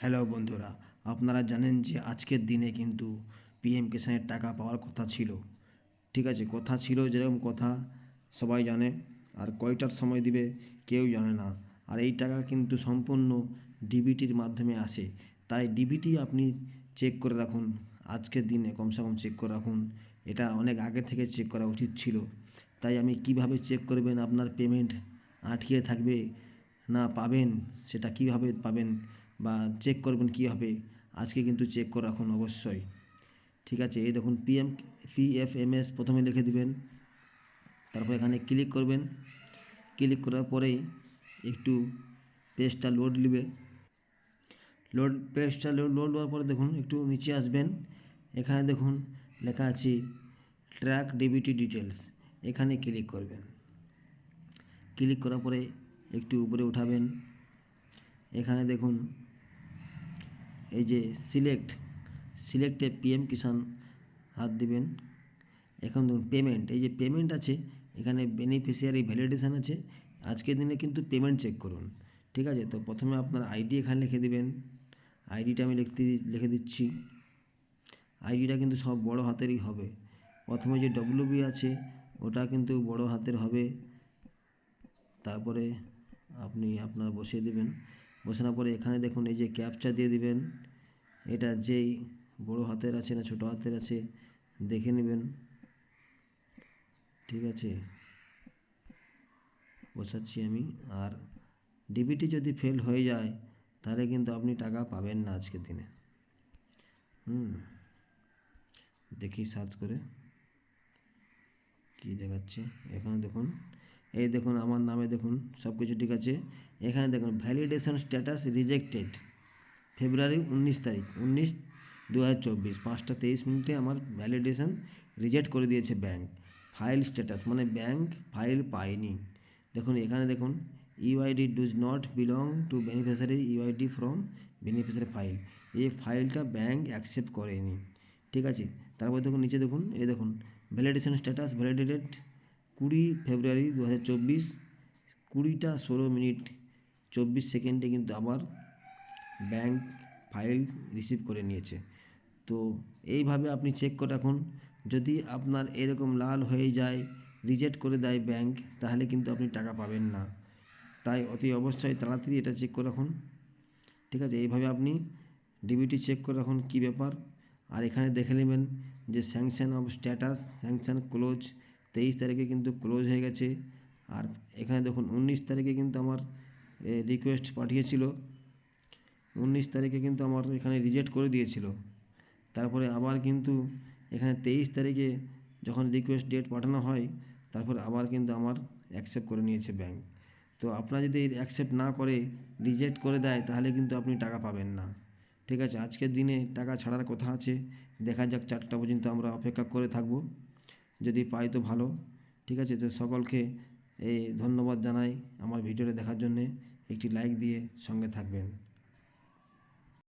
Hello বন্ধুরা, আপনারা জানেন যে আজকের দিনে কিন্তু পিএম কিষানের টাকা পাওয়ার কথা ছিল। ঠিক আছে, কথা ছিল যেরকম কথা, সবাই জানে, আর কয়টার সময় দিবে কেউ জানে না। আর এই টাকা কিন্তু সম্পূর্ণ ডিবিটির মাধ্যমে আসে। তাই ডিবিটি আপনি চেক করে রাখুন, আজকের দিনে কমসে কম চেক করে রাখুন। এটা অনেক আগে থেকে চেক করা উচিত ছিল। তাই আমি কীভাবে চেক করবেন আপনার পেমেন্ট আটকে থাকবে না পাবেন, সেটা কীভাবে পাবেন বা চেক করবেন কীভাবে আজকে কিন্তু চেক করে রাখুন অবশ্যই। ঠিক আছে, এই দেখুন পিএম পিএফএমএস প্রথমে লিখে দিবেন, তারপর এখানে ক্লিক করবেন। ক্লিক করার পরেই একটু পেজটা লোড নেবে। লোড পেজটা লোড লোড হওয়ার পরে দেখুন, একটু নিচে আসবেন। এখানে দেখুন লেখা আছে ট্র্যাক ডিবিটি ডিটেলস এখানে ক্লিক করবেন। ক্লিক করার পরে একটু উপরে উঠাবেন। এখানে দেখুন এই যে সিলেক্ট সিলেক্টে পিএম কিষাণ হাত দিবেন। এখন দেখুন পেমেন্ট এই যে পেমেন্ট আছে, এখানে বেনিফিশিয়ারি ভ্যালিডেশান আছে। আজকের দিনে কিন্তু পেমেন্ট চেক করুন, ঠিক আছে? তো প্রথমে আপনার আইডি এখানে লিখে দিবেন। আইডিটা আমি লিখতে লিখে দিচ্ছি। আইডিটা কিন্তু সব বড় হাতেরই হবে। প্রথমে যে ডব্লিউবি আছে, ওটা কিন্তু বড় হাতের হবে। তারপরে আপনি আপনার বসিয়ে দেবেন। বসানোর পরে এখানে দেখুন এই যে ক্যাপচা দিয়ে দিবেন। এটা যেই বড় হাতের আছে না ছোট হাতের আছে, দেখে নেবেন। ঠিক আছে। বসাচ্ছি আমি। আর ডিবিটি যদি ফেল হয়ে যায়, তাহলে কিন্তু আপনি টাকা পাবেন না আজকের দিনে। হুম। দেখি সার্চ করে। কী দেখাচ্ছে? এখানে দেখুন। এই দেখুন, আমার নামে দেখুন সব কিছু ঠিক আছে। এখানে দেখুন ভ্যালিডেশন স্ট্যাটাস রিজেক্টেড ফেব্রুয়ারি উনিশ তারিখ, উনিশ দু হাজার চব্বিশ, পাঁচটা তেইশ মিনিটে আমার ভ্যালিডেশন রিজেক্ট করে দিয়েছে ব্যাংক ফাইল স্ট্যাটাস মানে ব্যাংক ফাইল পায়নি। দেখুন, এখানে দেখুন UID does not belong to beneficiary UID from beneficiary file এই ফাইলটা ব্যাংক অ্যাকসেপ্ট করেনি। ঠিক আছে? তারপর দেখুন, নিচে দেখুন, এই দেখুন ভ্যালিডেশন স্ট্যাটাস ভ্যালিডেটেড কুড়ি ফেব্রুয়ারি দু হাজার চব্বিশ, কুড়িটা ষোলো মিনিট চব্বিশ সেকেন্ডে কিন্তু আবার ব্যাংক ফাইল রিসিভ করে নিয়েছে। তো এইভাবে আপনি চেক করে রাখুন। যদি আপনার এরকম লাল হয়ে যায়, রিজেক্ট করে দেয় ব্যাংক, তাহলে কিন্তু আপনি টাকা পাবেন না। তাই অতি অবশ্যই তাড়াতাড়ি এটা চেক করে রাখুন। ঠিক আছে, এইভাবে আপনি ডিবিটি চেক করে রাখুন কী ব্যাপার। আর এখানে দেখে নেবেন যে sanction of status, sanction close তেইশ তারিখে কিন্তু ক্লোজ হয়ে গেছে। আর এখানে দেখুন, উনিশ তারিখে কিন্তু আমার রিকোয়েস্ট পাঠিয়েছিল। উনিশ তারিখে কিন্তু আমার এখানে রিজেক্ট করে দিয়েছিল। তারপরে আবার কিন্তু এখানে তেইশ তারিখে যখন রিকোয়েস্ট ডেট পাঠানো হয়, তারপর আবার কিন্তু আমার অ্যাকসেপ্ট করে নিয়েছে ব্যাংক তো আপনার যদি অ্যাকসেপ্ট না করে রিজেক্ট করে দেয়, তাহলে কিন্তু আপনি টাকা পাবেন না। ঠিক আছে, আজকের দিনে টাকা ছাড়ার কথা আছে। দেখা যাক চারটা পর্যন্ত আমরা অপেক্ষা করে থাকব। যদি পাই তো ভালো। ঠিক আছে? তো সকলকে এই ধন্যবাদ জানাই আমার ভিডিওটা দেখার জন্যে। একটি লাইক দিয়ে সঙ্গে থাকবেন।